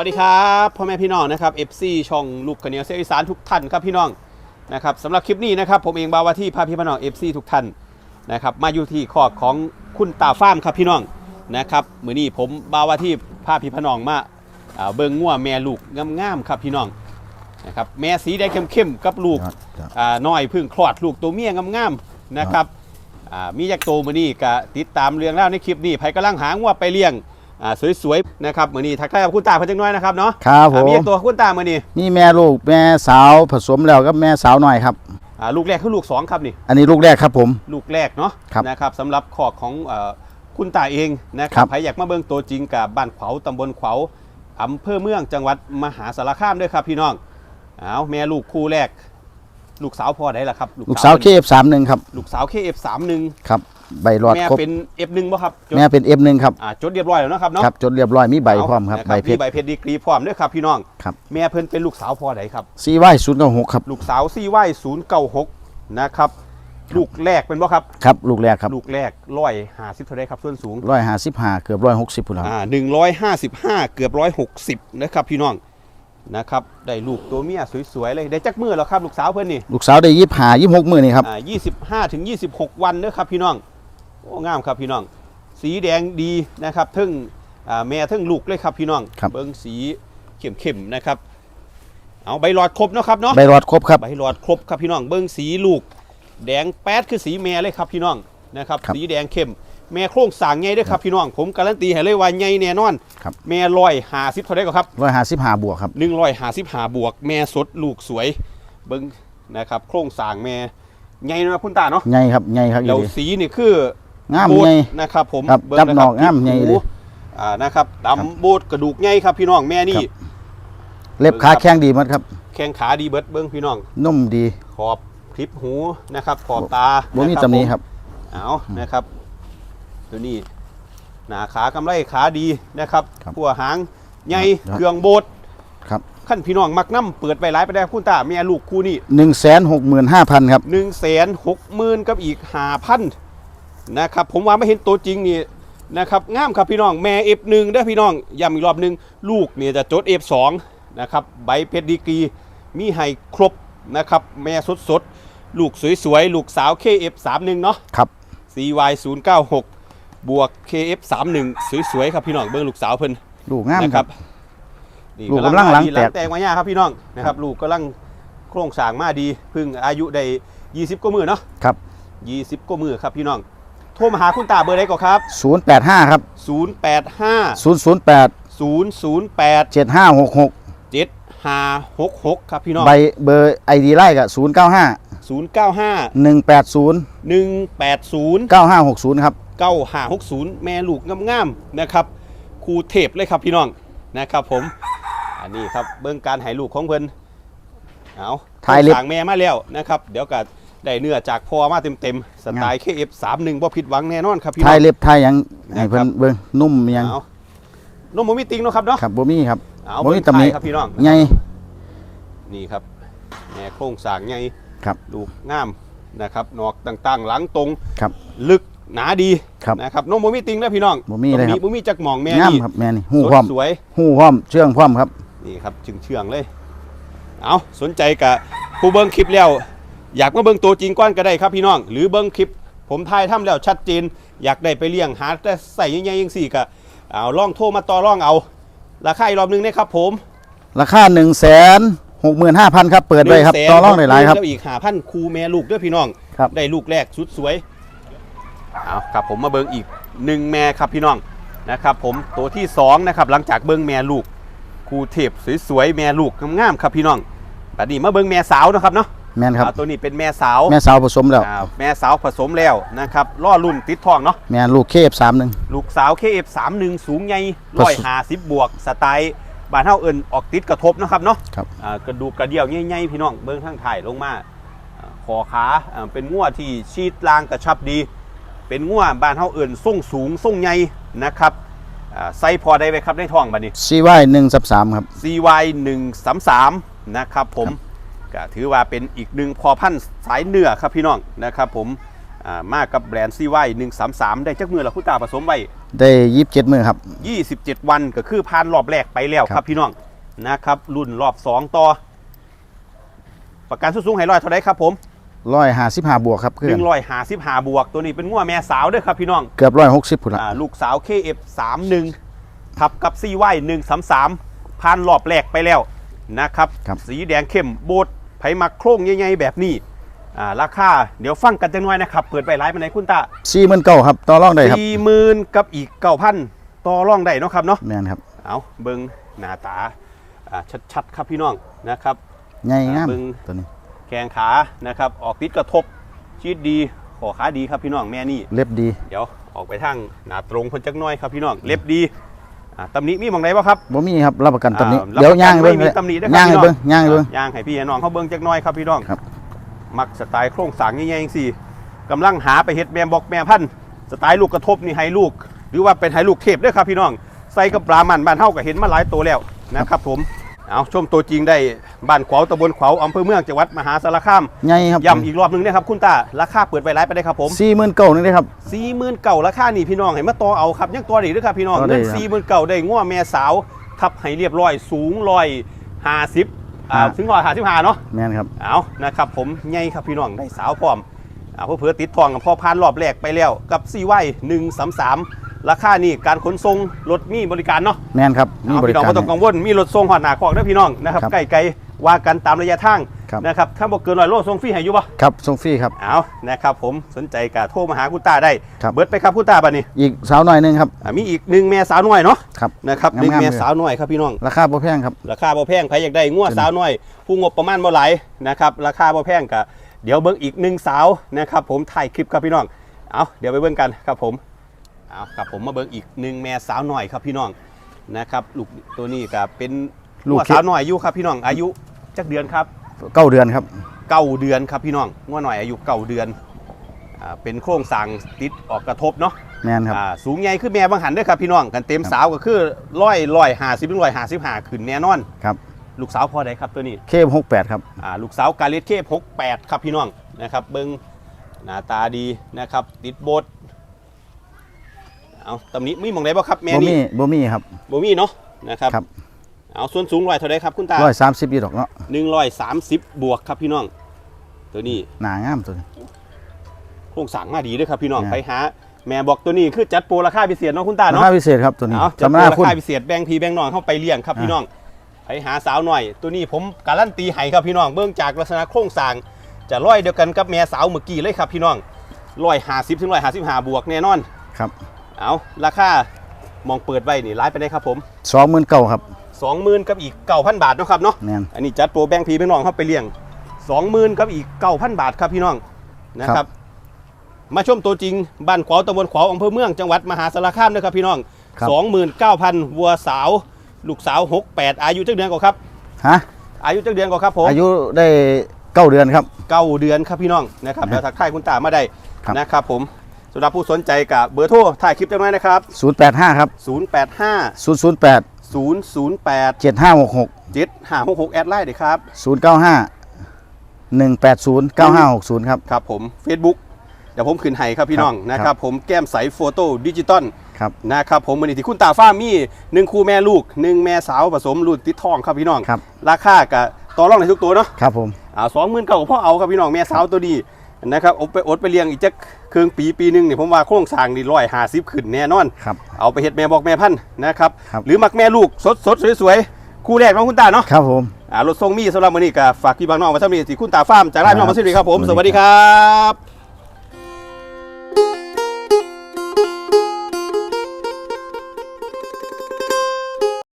วัสดีครับพ่อแม่พี่น้องนะครับ FC ช่องลูกกระเหนียวเสียงอีสานทุกท่านครับพี่น้องนะครับสำหรับคลิปนี้นะครับผมเองบาวาที่พาพี่น้อง FC ทุกท่านนะครับมาอยู่ที่คอกของคุณตาฟ้าร์มครับพี่น้องนะครับมือนี้ผมบาวาที่พาพี่พี่น้องมาอ่าเบิ่งงัวแม่ลูกงามๆครับพี่น้องนะครับแม่สีแดงเข้มๆกับลูกครับครับอ่าน้อยเพึ่งคลอดลูกตัวเมียงามๆนะครับอ่ามียักษ์โตมือนี้ก็ติดตามเรื่องเล่าวในคลิปนี้ไผกำลังหางัวไปเลี้ยง อ่าสวยๆนะครับมือนี้ทักทายกับคุณตาเพิ่นจังน้อยนะครับเนาะครับผอ่ามมียักษ์ตัวคุณตามือนี้นี่แม่ลูกแม่สาวผสมแล้วก็แม่สาวหน่อยครับ อ่าลูกแรกคือลูกสองครับนี่ อันนี้ลูกแรกครับผม ลูกแรกเนาะครับนะครับสำหรับขอกของเอ่อคุณตาเองนะคครัรับบ ใครอยากมาเบิ่งตัวจริงกับบ้านขวาวตำบลขวาวอำเภอเมืองจังหวัดมหาสารคามด้วยครับพี่น้องเอาแม่ลูกคู่แรก ลูกสาวพ่อได้ละครับลูกสาวเคฟสามหนึ่งครับ ลูกสาว KF31 ครับ ใบหลอดแม่ครบเป็น F1 บ่ครับจดแม่เป็นเอฟหนึ่งครับอ่าจดเรียบร้อยแล้วเนาะครับเนาะครับจดเรียบร้อยมีใบพร้อมครับนะใบเพมีชรใบเพชรดีกรีพร้อมด้วยครับพี่น้อง ครับ แม่เพิ่นเป็นลูกสาวพ่อใดครับซีไวศูนย์เก้าหกครับ ลูกสาวซี่ไหว้096นะครับลูกแรกเป็นบ่ครับครับ ลูกแรกครับลูกแรกร้อยห้าสิบเท่าไรครับส่วนสูงร้อยห้าสิบห้าเกือบร้อยหกสิบพุ่นครับอ่าหนึ่งร้อยห้าสิบห้าเกือบร้อยหกสิบนะครับพี่น้องนะครับได้ลูกตัวเมียสวยๆเลยได้จักมือแล้วครับลูกสาวเพื่อนนี่ลูกสาวได้ยี่ห้ายี่หกมือนี่ครับอ่ายี่สิบห้าถึงยี่สิบหกวันเด้อครับพี่น้อง โอ้งามครับพี่น้อง สีแดงดีนะครับทึ่งอ่าแม่ทึ่งลูกเลยครับพี่น้องครับเบิ้งสีเข้มๆนะครับ เอาใบหลอดครบเนาะครับเนาะใบหลอดครบครับใบหลอดครบครับพี่น้อง เบิ้งสีลูก แดงแป๊ดคือสีแม่เลยครับพี่น้องนะครับครับสีแดงเข้มแม่โครงสร้างใหญ่ด้วยครับพี่น้องผมการันตีให้เลยว่าใหญ่แน่นอนครับแม่ลอยหาสิบเท่าไรก็ครับร้อยห้าสิบห้าบวกครับหนึ่งร้อยหาสิบหาบวก แม่สดลูกสวยเบิ้งนะครับ โครงสร้างแม่ใหญ่นะคุณตาเนาะไงครับไงครับอีแล้วดีสีนี่คือ งามโบดไงนะครับ ผมครับเงจับนะนอกงามใหญ่เลยหูอ่านะครับดำโบดกระดูกใหญ่ครับ พี่น้องแม่นี่ครับเล็บขาแข้งดีหมดครับ แข้งขาดีเบิดเบิ้งพี่น้องนุ่มดีขอบคลิปหูนะครับ ขอบตาบ่มีะตำหนี้ผมครับเอานะครับตัวนี้หนาขากำไรขาดีนะครับครับพัวหางใหญ่ครับเครื่องโบดครับขั้นพี่น้องมักน้ำเปิดไปหลายไปได้คุณตาเมียลูกคู่นี่หนึ่งแสนหกหมื่นห้าพันครับหนึ่งแสนหกหมื่นกับอีกหาพัน นะครับผมว่าไม่เห็นตัวจริงนี่นะครับงามครับพี่น้องแม่เอฟหนึ่งได้อพี่น้องย้ำอีกรอบหนึ่งลูกเนี่ยจะจดเอฟสองนะครับใบเพชรดีกรีมีให้ครบนะครับแม่สดสดๆลูกสวยๆ ลูกสาว KF31 เนาะครับ CY 0 9 6 บวก KF 3 1 สวยๆครับพี่น้องเบิ้งลูกสาวเพิ่นลูกงามนะคครัรับบนี่ลูกกำลังหลังดีแตกแตกมาย่าครับพี่น้องนะครับ ลูกกำลังโครงสร้างมาดีเพึ่งอายุได้ 20กว่ามือเนาะครับ 20กว่ามือครับพี่น้อง โทรมาหาคุณตาเบอร์ใดก่อนครับศูนย์แปดห้าครับ 085ศูนย์ศูนย์แปด008เจ็ดห้าหกหก7566 ครับพี่น้อง ใบเบอร์ไอดีไล่กับศูนย์เก้าห้า095หนึ่งแปดศูนย์180เก้าห้าหกศูนย์ครับ 9560 แม่ลูกงามๆนะครับครูเทพเลยครับพี่น้องนะครับผม อันนี้ครับเบื้องการให้ลูกของเพิ่นเอาถ่ายเล็บ สั่งแม่มาแล้วนะครับ เดี๋ยวก็ ได้เนื้อจากพ่อมาเต็มๆสไตล์ KF31 บ่ผิดหวังแน่นอนครับพี่น้ทาอยงเล็บทายหยังให้เพิ่ครันบเบิ่งนุ่มยังเอานมบ่มีติงเนาะครับเนาะครับบ่มีครับเอาบ่มีเบิ่งตำหนิถ่ายครับพี่น้องไงนี่ครับแม่โครงสร้างใหญ่ครับลูกงามนะครับนอกต่างๆ หลังตรงครับลึกหนาดีครับนะครับนมบ่มีติงนะพี่น้องบ่มีเลยครับตงบ่มีจักหมองแม่งามนี่ครับแม่นี่หู้พร้อมสวย หู้พร้อมเชื่องพร้อมครับ นี่ครับเชื่องเชื่องๆเลย เอาสนใจกับผู้เบิ้งคลิปแล้ว อยากมาเบิ้งตัวจริงก้อนก็ได้ครับพี่น้อง หรือเบิ้งคลิป ผมถ่ายทำแล้วชัดเจนอยากได้ไปเลี้ยงหาแต่ใส่ยังไงยังสี่ก็เอาล่องโทรมาต่อร่องเอา ราคาอีกรอบหนึงนะครับผม ราคา1 6 5 0 0 0ครับเปิดไว้ครับ100,000ต่อรองได้หลายครับแล้วอีกหาพันครูแม่ลูกด้วยพี่น้องครับได้ลูกแรกสุดสวยเอาครับผมมาเบิ้งอีกหนึ่งแม่ครับพี่น้องนะครับผมตัวที่สองนะครับหลังจากเบิ้งแม่ลูกครูเทพสวยๆแม่ลูกงามๆครับพี่น้องบัดนี้มาเบิ้งแม่สาวนะครับเนาะ แม่นครับ อ่าตัวนี้เป็นแม่สาวแม่สาวผสมแล้ว อ่าแม่สาวผสมแล้วนะครับล่อรุ่นติดทองเนาะแม่ลูกเคฟสามหนึ่ง ลูกสาว KF31 สูงใหญ่ผร้อยสมหาสิบบวกสไตล์บ้านเฮาเอิญออกติดกระทบนะครับเนาะ ครับ อ่ากระดูกกระเดี่ยวใหญ่ๆพี่น้องเบิ้งทางถ่ายลงมาอ่าคอขาอ่าเป็นงัวที่ชีดลางกระชับดี เป็นงัวบ้านเฮาเอิญส่งสูงส่งใหญ่นะครับอ่าไซส์พอได้ไหมครับในท้องบัดนี้ซีวหนึ่งสับสามครับ CY 1 3 3นะครับผม ก็ถือว่าเป็นอีกหนึ่งพอพันธุ์สายเนื้อครับพี่น้องนะครับผมอ่ามากับแบรนด์ซีไว้หนึ่งสามสามได้จักมือละคุณตาผสมไว้ได้ยี่สิบเจ็ดมือครับ27วันก็คือผ่านรอบแรกไปแล้วคครัรับบพี่น้องนะครับรุ่นรอบ2ต่อ ประกันสูงๆให้ร้อยเท่าไรครับผมร้อยห้าสิบห้าบวกครับคือ155บวกตัวนี้เป็นงัวแม่สาวเด้วยครับพี่น้องเกือบร้อยหกสิบผุนละอ่าลูกสาว KF31 ทับกับ CY 133ผ่านรอบแรกไปแล้วนะครับ สีแดงเข้มโบด ไผมักโครงใหญ่ๆแบบนี้อ่าราคาเดี๋ยวฟังกันจังน้อยนะครับ เปิดไปไลฟ์มาไหนคุณตาสี่หมื่นเก้าครับต่อรองได้ครับสี่หมื่นกับอีกเก้าพันต่อรองได้เนาะครับเนาะแม่นครับเอาเบิงหน้าตาอ่าชัดๆครับพี่น้องนะครับใหญ่งามเบิ่งตัวนี้แขงขานะครับออกติดกระทบชีดดีขอขาดีครับพี่น้องแม่นี่เล็บดี เดี๋ยวออกไปทางหน้าตรงเพิ่นจักหน้อยครับพี่น้องเล็บดี อ่าตำหนิมีหมองไหนบ่ครับบ่มีครับรับประกันตำหนี้อ่าเดี๋ยวรับประกันย่างให้เบิ้งไม่มีตำหนิด้วยครับย่างให้พี่น้องเบิ้งย่างให้เบิ้งย่างให้พี่ให้น้องเขาเบิ่งจักหน้อยครับพี่น้องครับ มักสไตล์โครงสร้างใหญ่ๆจังซี่กำลังหาไปเฮ็ดแม่บอกแม่พันธุ์สไตล์ลูกกระทบนี่ให้ลูก หรือว่าเป็นให้ลูกเทพเด้วยครับพี่น้อง ใส่กับปลามันบ้านเฮาก็เห็นมาหลายตัวแล้วนะครับผม เอาชมตัวจริงได้บ้านขวาวตำบลขวาวอำเภอเมืองจังหวัดมหาสารคามใหญ่ครับย้ำอีกรอบหนึงนะครับคุณตาราคาเปิดไปไลฟ์ไปได้ครับผมสี่หมื่นเก้านี่ได้ครับ สี่หมื่นเก่าราคานี่พี่น้องให้มาต่อเอาครับยังต่อได้ด้วยครับพี่น้องต่อได้เงินครับสี่หมื่นเก่าได้ง้อแม่สาวทับให้เรียบร้อยสูงร้อยห้าสิบอ่าครับ ถึงร้อยห้าสิบห้าเนาะ แม่นครับ เอานะครับผมใหญ่ครับพี่น้องได้สาวพร้อมเอาเพื่อเพื่อติดทองกับพ่อพานรอบแรกไปแล้วกับซีไว้หนึ่งสามสาม ราคานี่การขนส่งรถมีบริการเนาะแม่นครับมีเอาบริพี่น้องการ ไม่ต้องกังวลมีรถส่งหอดหนาของนะพี่น้องนะครับครับไกลไกลๆว่ากันตามระยะทางครับ นะครับถ้าบอกเกินร้อยโลส่งฟรีให้อยู่ปะครับส่งฟรีครับ เอานะครับผมสนใจกะโทรมาหาคุณตาได้ครับ เบิร์ดไปครับคุณตาบัดนี้อีกสาวหน่อยหนึงครับอะมีอีกหนึ่งแม่สาวน้อยเนาะครับนะครับหนึ่งงามๆแม่เลยสาวน้อยครับพี่น้อง ราคาบ่แพงครับ ราคาบ่แพงใครอยากได้งัวสาวน้อย ผู้งบประมาณบ่หลายนะครับราคาบ่แพงกะเดี๋ยวเบิ่งอีกหนึ่งสาวนะครับผมถ่ายคลิปครับพี่น้องเอาเดี๋ยวไปเบิ่งกันครับผม เอาครับผมมาเบิ่งอีกหนึ่งแม่สาวน้อยครับพี่น้องนะครับลูกตัวนี้ก็เป็นลูกงัวสาวน้อยอายุครับพี่น้องอายุจักเดือนครับเก้าเดือนครับเก้าเดือนครับพี่น้องงัวหน่อยอายุเก้าเดือนอ่าเป็นโครงสร้างติดออกกระทบเนาะแม่นครับอ่าสูงใหญ่คือแม่บางหันเด้วยครับพี่น้องกันเต็มสาวก็คือร้อยร้อยห้าสิบถึงร้อยห้าสิบห้าขึ้นแน่นอน ครับลูกสาวพอได้ครับตัวนี้เคหกแปดครับอ่าลูกสาวกาเลสเคพกแปดครับพี่น้องนะครับเบิ้งหน้าตาดีนะครับติดโบส เอาตำหนี้มีหมองไหนบ่ครับแม่บ่นี่มีบ่มีครับ บ่มีเนาะนะครับครับ เอาส่วนสูงร้อยเท่าไรครับคุณตาร้อยสามสิบยี่ดอกเนาะหนึ่งร้อยสามสิบบวกครับพี่น้อง ตัวนี้หนางามตัวนี้ โครงสร้างมาดีด้วยครับพี่น้องแม่ไปหา แม่บอกตัวนี้คือจัดโปรราคาพิเศษเนาะคุณตาราเนาะ คาพิเศษครับตัวนี้เอาจัดจำโปหรน้าราคุณ คาพิเศษแบ่งพี่แบ่งน้องเข้าไปเลี้ยงครับอ่า พี่น้องไปหาสาวหน่อย ตัวนี้ผมการันตีให้ครับพี่น้องเบื้องจากลักษณะโครงสร้าง จะร้อยเดียวกันกับแม่สาวเมื่อกี้เลยครับพี่น้องร้อยห้าสิบถึงร้อยห้าสิบห้าบวกแน่นอนครับ เอาราคามองเปิดไว้นี่ร้ายไปได้ครับผมสองหมื่นเก้าครับสองหมื่นกับอีกเก้าพันบาทเนาะครับเนาะแม่นอันนี้จัดโปรแบ่งพี่แบ่งน้องเข้าไปเลี้ยงสองหมื่นกับอีกเก้าพันบาทครับพี่น้องนะคครัรับบมาชมตัวจริงบ้านขวาวตำบลขวาวอำเภอเมืองจังหวัดมหาสารคามด้วยครับพี่น้องครับสองหมื่นเก้าพันวัวสาว ลูกสาวหกแปดอายุจักเดือนก่อนครับฮะอายุจักเดือนก่อนครับผมอายุได้เก้าเดือนครับเก้าเดือนครับพี่น้องนะครับครับเดี๋ยวทักทายคุณตามาได้ครับนะครับผม สำหรับผู้สนใจกับเบอร์โทรถ่ายคลิปจังไว้นะครับศูนย์แปดห้าครับ 085ศูนย์ศูนย์แปด008เจ็ดห้าหกหก7566 แอดไลน์เดี๋ยวครับศูนย์เก้าห้าหนึ่งแปดศูนย์เก้าห้าหกศูนย์ครับ ครับผม Facebook เดี๋ยวผมขึ้นให้ครับพี่น้องครับนะครับผมแก้มใสโฟโต้ดิจิตอลครับนะครับผมมันนี้ที่คุณตาฟ้ามีหนึ่งคู่แม่ลูกหนึ่งแม่สาวผสมรุ่นติดทองครับพี่น้องครับราคากับต่อรองในทุกตัวเนาะครับผมอ่าสองหมื่นเก้าพ่อเอาครับพี่น้องแม่สาวตัวดี นะครับเอาไปอดไปเลี้ยงอีกจักครึ่งปีปีหนึงเนี่ยผมว่าโครงสร้างนี่ร้อยห้าสิบขึ้นแน่นอน ครับ เอาไปเฮ็ดแม่บอกแม่พันธุ์นะครับ ครับ หรือมักแม่ลูกสดสดๆสวยๆ คู่แรกน้องคุณตาเนาะครับผม อ่ารถทรงมีสำหรับมื้อนี้ก็ฝากพี่บางน้องไว้เท่านี้ที่คุณตาฟาร์มจากร้านน้องมาสิริครับผมสสวัวัสสดีดีครับ